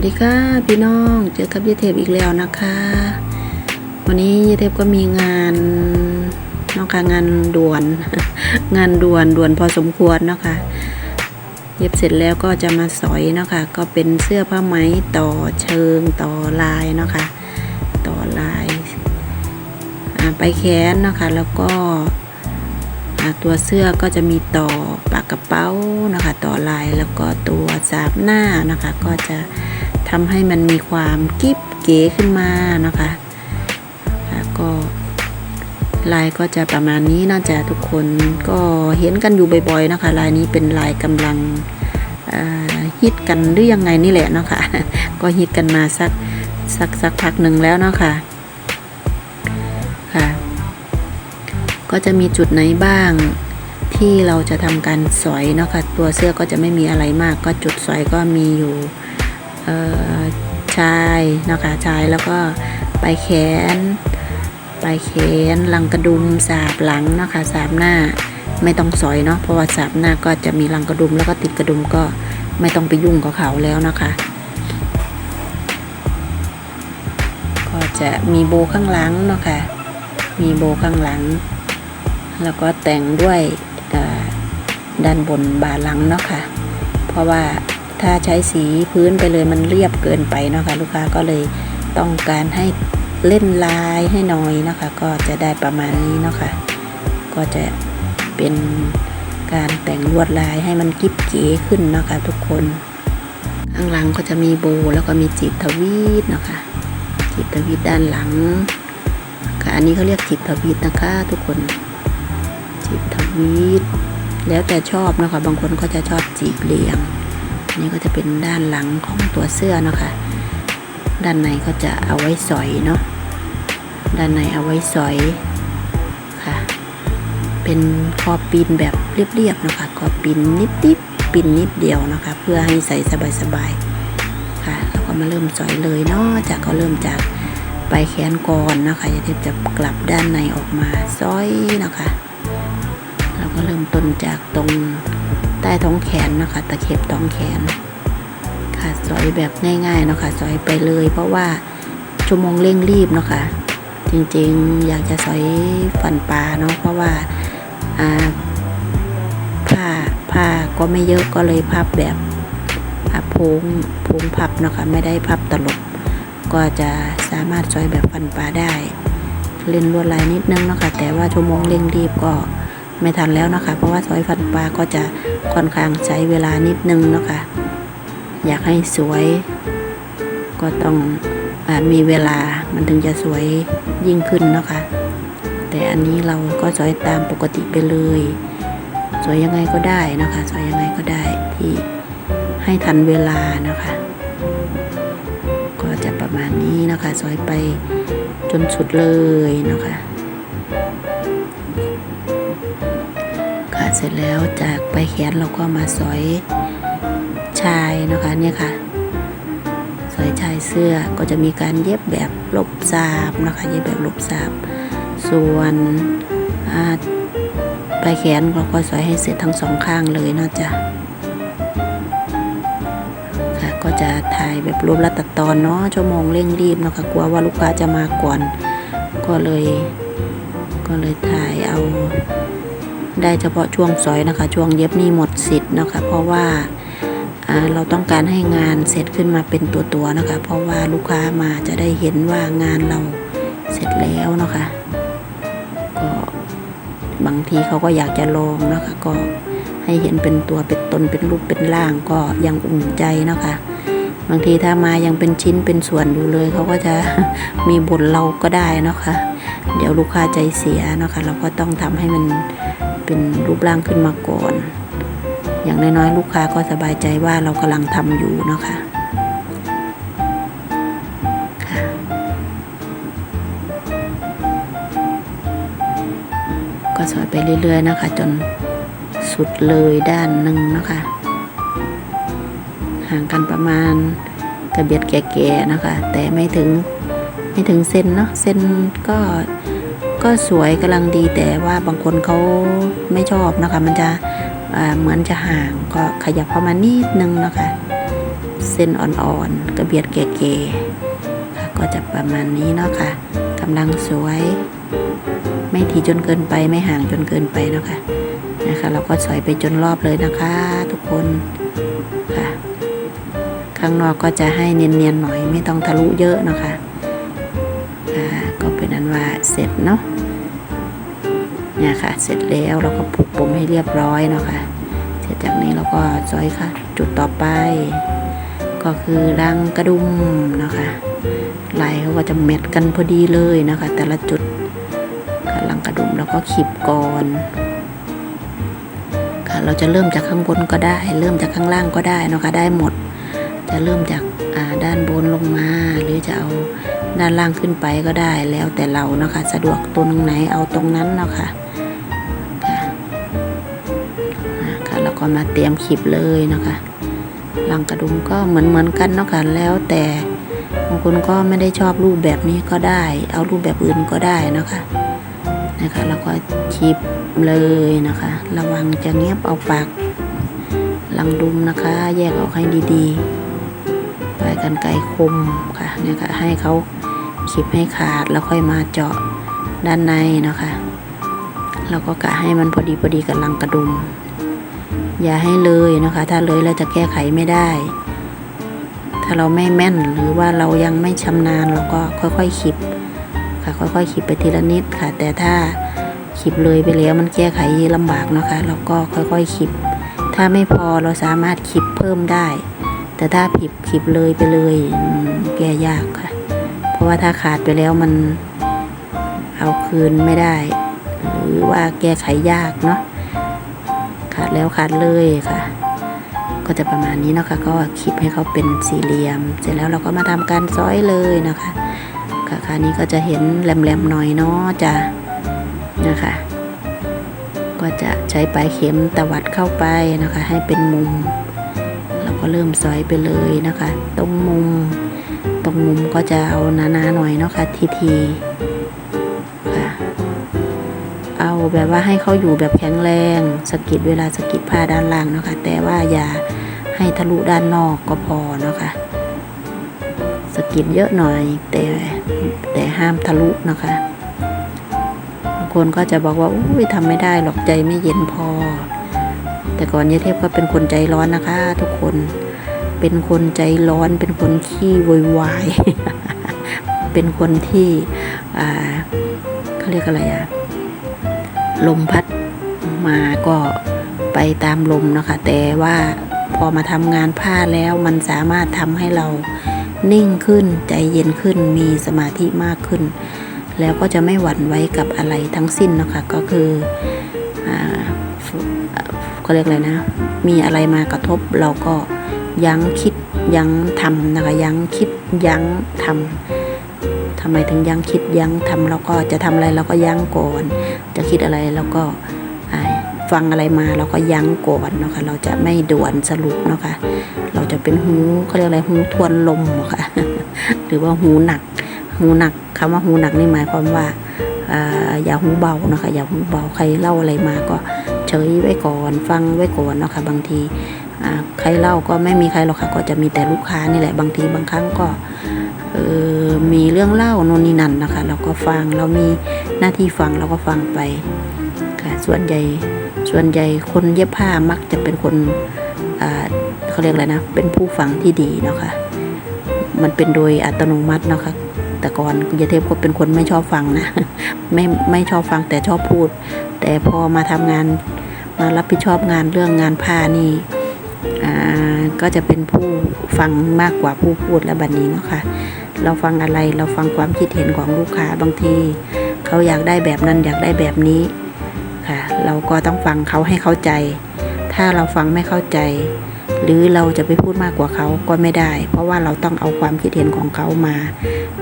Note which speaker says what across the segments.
Speaker 1: วัสดีค่ะพี่น้องเจอกับยายเทพอีกแล้วนะคะ วันนี้ยายเทพก็มีงานเนาะคะงานด่วน งานด่วนด่วนพอสมควรเนาะคะเย็บเสร็จแล้วก็จะมาสอยเนาะคะก็เป็นเสื้อผ้าไหมต่อเชิงต่อลายเนาะคะต่อลายาไปแขนเนาะคะแล้วก็ตัวเสื้อก็จะมีต่อปากกระเป๋านะคะ ต่อลายแล้วก็ตัวสาบหน้านะคะ ก็จะ ทำให้มันมีความกิ๊บเก๋ขึ้นมานะคะแล้วก็ลายก็จะประมาณนี้น่าจะทุกคนก็เห็นกันอยู่บ่อยๆนะคะ ลายนี้เป็นลายกำลังฮิตกันหรือยังไงนี่แหละเนาะคะก็ฮิตกันมาสักสักสักพักหนึ่งแล้วเนาะค่ะค่ะ ก็จะมีจุดไหนบ้างที่เราจะทำการสอยเนาะค่ะตัวเสื้อก็จะไม่มีอะไรมาก ก็จุดสอยก็มีอยู่ ชายเนาะคะชายแล้วก็ปลายแขนปลายแขนหลังกระดุมสาบหลังเนาะคะสาบหน้าไม่ต้องสอยเนาะเพราะว่าสาบหน้าก็จะมีหลังกระดุมแล้วก็ติดกระดุมก็ไม่ต้องไปยุ่งกับเขาแล้วนะคะ ก็จะมีโบข้างหลังเนาะค่ะมีโบข้างหลัง แล้วก็แต่งด้วยด้านบนบ่าหลังเนาะค่ะเพราะว่า ถ้าใช้สีพื้นไปเลยมันเรียบเกินไปเนาะค่ะลูกค้าก็เลยต้องการให้เล่นลายให้หน่อยนะคะ ก็จะได้ประมาณนี้เนาะค่ะก็จะเป็นการแต่งลวดลายให้มันกิ๊บเก๋ขึ้นเนาะคะ ทุกคนข้างหลังก็จะมีโบแล้วก็มีจีบทวีตเนาะคะจีบทวีตด้านหลังค่ะอันนี้เขาเรียกจีบทวีตนะคะทุกคนจีบทวีตแล้วแต่ชอบนะคะ บางคนก็จะชอบจีบเรียง นนี้ก็จะเป็นด้านหลังของตัวเสื้อเนาะคะด้านในก็จะเอาไว้สอยเนาะ ด้านในเอาไว้สอยค่ะ เป็นคอปีนแบบเรียบๆนะคะคอปีนนิดๆปีนนิดเดียวนะคะ เพื่อให้ใส่สบายๆค่ะ แล้วก็มาเริ่มสอยเลยเนาะ จากก็เริ่มจากปลายแขนก่อนนะคะจะจะกลับด้านในออกมาซอยนะคะเราก็เริ่มต้นจากตรง ใต้ท้องแขนนะคะ ตะเข็บท้องแขน ค่ะสอยแบบง่ายๆเนาะค่ะสอยไปเลย เพราะว่าชั่วโมงเร่งรีบเนาะค่ะจริงๆอยากจะสอยฟันปลาเนาะเพราะว่าผ้าผ้าก็ไม่เยอะก็เลยพับแบบอ่าโพงพงพับเนาะค่ะไม่ได้พับตลบก็จะสามารถสอยแบบฟันปลาได้ เล่นลวดลายนิดนึงเนาะค่ะแต่ว่าชั่วโมงเร่งรีบก็ ไม่ทันแล้วนะคะ เพราะว่าสอยฟันปลาก็จะค่อนข้างใช้เวลานิดนึงนะคะอยากให้สวยก็ต้องอมีเวลามันถึงจะสวยยิ่งขึ้นนะคะ แต่อันนี้เราก็สวยตามปกติไปเลย สวยยังไงก็ได้นะคะ สวยยังไงก็ได้ที่ให้ทันเวลานะคะ ก็จะประมาณนี้นะคะ สวยไปจนสุดเลยนะคะ เสร็จแล้วจากไปแขนเราก็มาสอยชายนะคะเนี่ยค่ะ สอยชายเสื้อก็จะมีการเย็บแบบลบสาบนะคะเย็บแบบลบสาบส่วนปลายแขนเราก็สอยให้เสร็จทั้งสองข้างเลยนะจ๊ะค่ะก็จะถ่ายแบบรวบรัดตัดตอนเนาะชั่วโมงเร่งรีบเนาะคะกลัวว่าลูกค้าจะมาก่อน ก็เลย ก็เลยถ่ายเอา ได้เฉพาะช่วงสอยนะคะ ช่วงเย็บนี่หมดสิทธิ์นะคะ เพราะว่าเราต้องการให้งานเสร็จขึ้นมาเป็นตัวตัวนะคะ เพราะว่าลูกค้ามาจะได้เห็นว่างานเราเสร็จแล้วนะคะก็บางทีเขาก็อยากจะลองนะคะ ก็ให้เห็นเป็นตัวเป็นตนเป็นรูปเป็นร่างก็ยังอุ่นใจนะคะ บางทีถ้ามายังเป็นชิ้นเป็นส่วนอยู่เลยเขาก็จะมีบ่นเราก็ได้นะคะ เดี๋ยวลูกค้าใจเสียนะคะ เราก็ต้องทำให้มัน เป็นรูปร่างขึ้นมาก่อน อย่างน้อยๆ ลูกค้าก็สบายใจว่าเรากำลังทำอยู่นะคะก็สอยไปเรื่อย ๆ นะคะ จนสุดเลยด้านหนึ่งนะคะ ห่างกันประมาณกระเบียดแก่ๆนะคะ แต่ไม่ถึงไม่ถึงเส้นเนาะเส้นก็ ก็สวยกำลังดีแต่ว่าบางคนเขาไม่ชอบนะคะ มันจะเหมือนจะห่างก็ขยับเข้ามานิดนึงนะคะ เส้นอ่อนๆกระเบียดเก๋ๆก็จะประมาณนี้เนาะค่ะกำลังสวย ไม่ถี่จนเกินไปไม่ห่างจนเกินไปเนาะค่ะนะคะ เราก็สอยไปจนรอบเลยนะคะ ทุกคนค่ะ ข้างนอกก็จะให้เนียนๆหน่อยไม่ต้องทะลุเยอะเนาะคะค่ะก็เป็นอันว่าเสร็จเนาะ เนี่ยค่ะ เสร็จแล้วเราก็ผูกปมให้เรียบร้อยเนาะค่ะ เสร็จจากนี้เราก็ซอยค่ะ จุดต่อไป ก็คือรังกระดุมนะคะลายเขาก็จะเม็ดกันพอดีเลยนะคะ แต่ละจุดค่ะรังกระดุมเราก็ขีบก่อนค่ะเราจะเริ่มจากข้างบนก็ได้ เริ่มจากข้างล่างก็ได้เนาะคะได้หมด จะเริ่มจากาด้านบนลงมา หรือจะเอาด้านล่างขึ้นไปก็ได้แล้วแต่เราเนาะคะ สะดวกตรงไหนเอาตรงนั้นเนาะคะค่ะ ก็มาเตรียมขีบเลยนะคะลังกระดุมก็เหมือนเหมือนกันเนาะค่ะแล้วแต่บางคนก็ไม่ได้ชอบรูปแบบนี้ก็ได้ เอารูปแบบอื่นก็ได้นะคะนะคะแล้วก็ขีบเลยนะคะ ระวังจะเงียบเอาปากลังดุมนะคะ แยกออกให้ดีๆปลายกันไกรคมค่ะเนี่ยค่ะให้เขาขีบให้ขาดแล้วค่อยมาเจาะด้านในนะคะแล้วก็กะให้มันพอดีพอดีกับลังกระดุม อย่าให้เลยนะคะ ถ้าเลยเราจะแก้ไขไม่ได้ ถ้าเราไม่แม่นหรือว่าเรายังไม่ชำนาญเราก็ค่อยๆขีบค่ะค่อยๆขีบไปทีละนิดค่ะ แต่ถ้าขีบเลยไปแล้วมันแก้ไขลำบากนะคะ เราก็ค่อยๆขีบถ้าไม่พอเราสามารถขีบเพิ่มได้ แต่ถ้าผิดขีบเลยไปเลยแก้ยากค่ะ เพราะว่าถ้าขาดไปแล้วมันเอาคืนไม่ได้ หรือว่าแก้ไขยากเนาะ ขาดแล้วขาดเลยค่ะ ก็จะประมาณนี้นะคะ ก็คลิปให้เขาเป็นสี่เหลี่ยม เสร็จแล้วเราก็มาทำการซ้อยเลยนะคะค่ะคราวนี้ก็จะเห็นแหลมๆหน่อยเนาะจะนะคะ ก็จะใช้ปลายเข็มตวัดเข้าไปนะคะ ให้เป็นมุม เราก็เริ่มซอยไปเลยนะคะ ตรงมุม ตรงมุมก็จะเอาหนาๆหน่อยเนาะค่ะทีทีๆ เอาแบบว่าให้เขาอยู่แบบแข็งแรงสกิดเวลาสกิดผ้าด้านล่างเนาะค่ะแต่ว่าอย่าให้ทะลุด้านนอกก็พอเนาะค่ะสกิดเยอะหน่อยแต่แต่ห้ามทะลุนะคะบางคนก็จะบอกว่าอุ้ยทำไม่ได้หรอกใจไม่เย็นพอ แต่ก่อนยายเทพก็เป็นคนใจร้อนนะคะ ทุกคนเป็นคนใจร้อน เป็นคนขี้โวยวายเป็นคนที่อ่าเขาเรียกอะไรอะ ลมพัดมาก็ไปตามลมนะคะ แต่ว่าพอมาทำงานผ้าแล้วมันสามารถทำให้เรานิ่งขึ้นใจเย็นขึ้นมีสมาธิมากขึ้น แล้วก็จะไม่หวั่นไหวกับอะไรทั้งสิ้นนะคะก็คือเขาเรียกอะไรนะ มีอะไรมากระทบเราก็ยั้งคิดยั้งทำนะคะยั้งคิดยั้งทำ ทำไมถึงยั้งคิดยั้งทำเราก็จะทำอะไรเราก็ยั้งก่อน จะคิดอะไรเราก็ฟังอะไรมาเราก็ยั้งก่อนเนาะคะเราจะไม่ด่วนสรุปเนาะคะเราจะเป็นหูเขาเรียกอะไรหูทวนลมอะค่ะหรือว่าหูหนัก หูหนักคำว่าหูหนักนี่หมายความว่าอย่าหูเบานะคะ อย่าหูเบาใครเล่าอะไรมาก็เฉยไว้ก่อนฟังไว้ก่อนเนาะค่ะบางทีใครเล่าก็ไม่มีใครหรอกค่ะ ก็จะมีแต่ลูกค้านี่แหละบางทีบางครั้งก็ เออมีเรื่องเล่าโน่นนี่นั่นนะคะ เราก็ฟังเรามีหน้าที่ฟังเราก็ฟังไปค่ะส่วนใหญ่ส่วนใหญ่คนเย็บผ้ามักจะเป็นคนเขาเรียกอะไรนะ เป็นผู้ฟังที่ดีเนาะค่ะมันเป็นโดยอัตโนมัติเนาะค่ะแต่ก่อนคุณยเทพก็เป็นคนไม่ชอบฟังนะไม่ไม่ชอบฟังแต่ชอบพูด แต่พอมาทำงานมารับผิดชอบงานเรื่องงานผ้านี่ ก็จะเป็นผู้ฟังมากกว่าผู้พูดและบัดนนี้เนาะค่ะ เราฟังอะไรเราฟังความคิดเห็นของลูกค้าบางที เขาอยากได้แบบนั้นอยากได้แบบนี้ค่ะ เราก็ต้องฟังเขาให้เข้าใจ ถ้าเราฟังไม่เข้าใจ หรือเราจะไปพูดมากกว่าเขาก็ไม่ได้ เพราะว่าเราต้องเอาความคิดเห็นของเขามา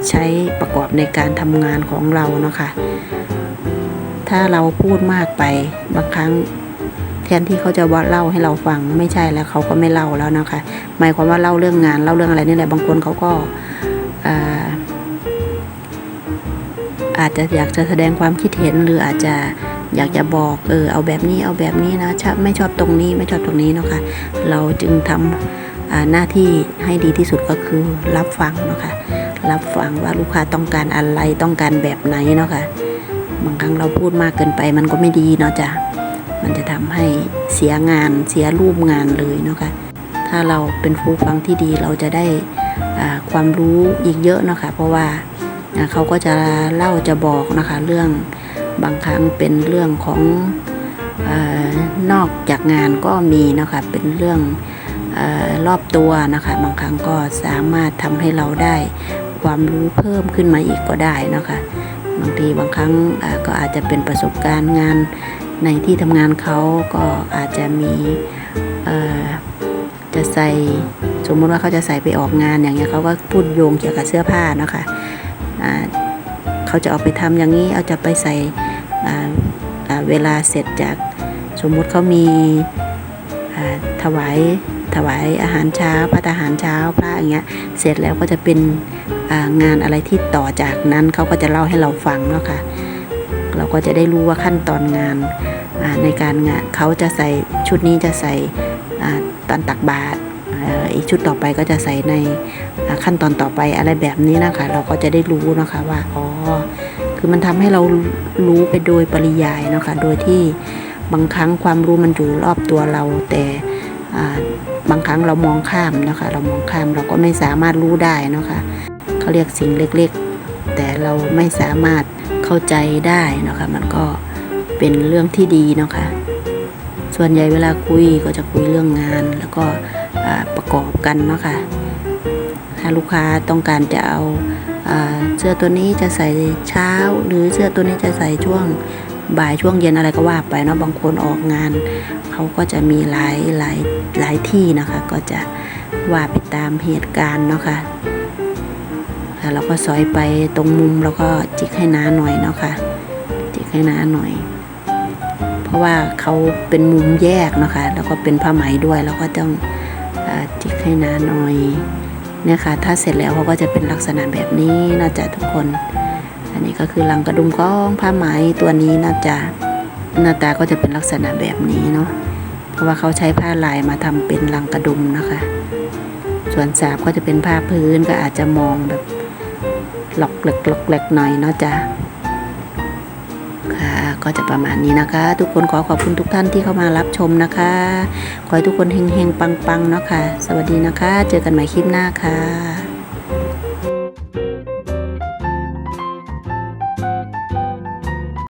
Speaker 1: ใช้ประกอบในการทำงานของเราเนาะค่ะถ้าเราพูดมากไปบางครั้ง แทนที่เขาจะว่าเล่าให้เราฟังไม่ใช่แล้วเขาก็ไม่เล่าแล้วนะคะ หมายความว่าเล่าเรื่องงานเล่าเรื่องอะไรนี่แหละบางคนเขาก็อาจจะอยากจะแสดงความคิดเห็นหรืออาจจะอยากจะบอกเออเอาแบบนี้เอาแบบนี้นะชอบไม่ชอบตรงนี้ไม่ชอบตรงนี้เนาะค่ะเราจึงทำอ่าหน้าที่ให้ดีที่สุดก็คือรับฟังเนาะค่ะรับฟังว่าลูกค้าต้องการอะไรต้องการแบบไหนเนาะค่ะบางครั้งเราพูดมากเกินไปมันก็ไม่ดีเนาะจ้ะ มันจะทำให้เสียงานเสียรูปงานเลยเนาะค่ะถ้าเราเป็นผู้ฟังที่ดีเราจะได้ความรู้อีกเยอะเนาะค่ะเพราะว่าเขาก็จะเล่าจะบอกนะคะเรื่องบางครั้งเป็นเรื่องของอนอกจากงานก็มีนะคะเป็นเรื่องอรอบตัวนะคะบางครั้งก็สามารถทำให้เราได้ความรู้เพิ่มขึ้นมาอีกก็ได้นะคะบางทีบางครั้งก็อาจจะเป็นประสบการณ์งาน ในที่ทำงานเขาก็อาจจะมีจะใส่สมมติว่าเขาจะใส่ไปออกงานอย่างเงี้ยเขาก็พูดโยงเกี่ยวกับเสื้อผ้านะคะอ่าเขาจะเอาไปทำอย่างนี้เอาจะไปใส่เวลาเสร็จจากสมมุติเขามีถวายถวายอาหารเช้าพระทหารเช้าพระอย่างเงี้ยเสร็จแล้วก็จะเป็นงานอะไรที่ต่อจากนั้นเขาก็จะเล่าให้เราฟังเนาะค่ะ เราก็จะได้รู้ว่าขั้นตอนงานในการงานเขาจะใส่ชุดนี้จะใส่ตอนตักบาตรอีกชุดต่อไปก็จะใส่ในขั้นตอนต่อไปอะไรแบบนี้นะคะ เราก็จะได้รู้นะคะว่าอ๋อคือมันทำให้เรารู้ไปโดยปริยายนะคะโดยที่บางครั้งความรู้มันอยู่รอบตัวเรา แต่บางครั้งเรามองข้ามนะคะ เรามองข้ามเราก็ไม่สามารถรู้ได้นะคะเขาเรียกสิ่งเล็ก ๆ แต่เราไม่สามารถ เข้าใจได้นะคะมันก็เป็นเรื่องที่ดีเนาะคะส่วนใหญ่เวลาคุยก็จะคุยเรื่องงาน แล้วก็ประกอบกันเนาะคะถ้าลูกค้าต้องการจะเอาอเสื้อตัวนี้จะใส่เช้า หรือเสื้อตัวนี้จะใส่ช่วงบ่ายช่วงเย็นอะไรก็ว่าไปเนาะบางคนออกงาน เขาก็จะมีหลายหลายหลายที่นะคะ ก็จะว่าไปตามเหตุการณ์เนาะค่ะ ล้วเราก็ซอยไปตรงมุมแล้วก็จิกให้หนาหน่อยเนาะค่ะ จิกให้หนาหน่อย เพราะว่าเขาเป็นมุมแยกเนาะคะแล้วก็เป็นผ้าไหมด้วยเราก็ต้องอจิกให้หนาหน่อยเนี่ยค่ะ ถ้าเสร็จแล้วเขาก็จะเป็นลักษณะแบบนี้นะจ๊ะทุกคน อันนี้ก็คือลังกระดุมก้องผ้าไหมตัวนี้นะจ๊ะหน้าตาก็จะเป็นลักษณะแบบนี้เนาะเพราะว่าเขาใช้ผ้าลายมาทำเป็นลังกระดุมนะคะ ส่วนสาบก็จะเป็นผ้าพื้นก็อาจจะมองแบบ หลอกเล็กหลอกเหล็กหน่อยเนาะจ๊ะค่ะก็จะประมาณนี้นะคะ ทุกคนขอขอบคุณทุกท่านที่เข้ามารับชมนะคะ ขอให้ทุกคนเฮงๆปังๆเนาะค่ะ สวัสดีนะคะ เจอกันใหม่คลิปหน้าค่ะ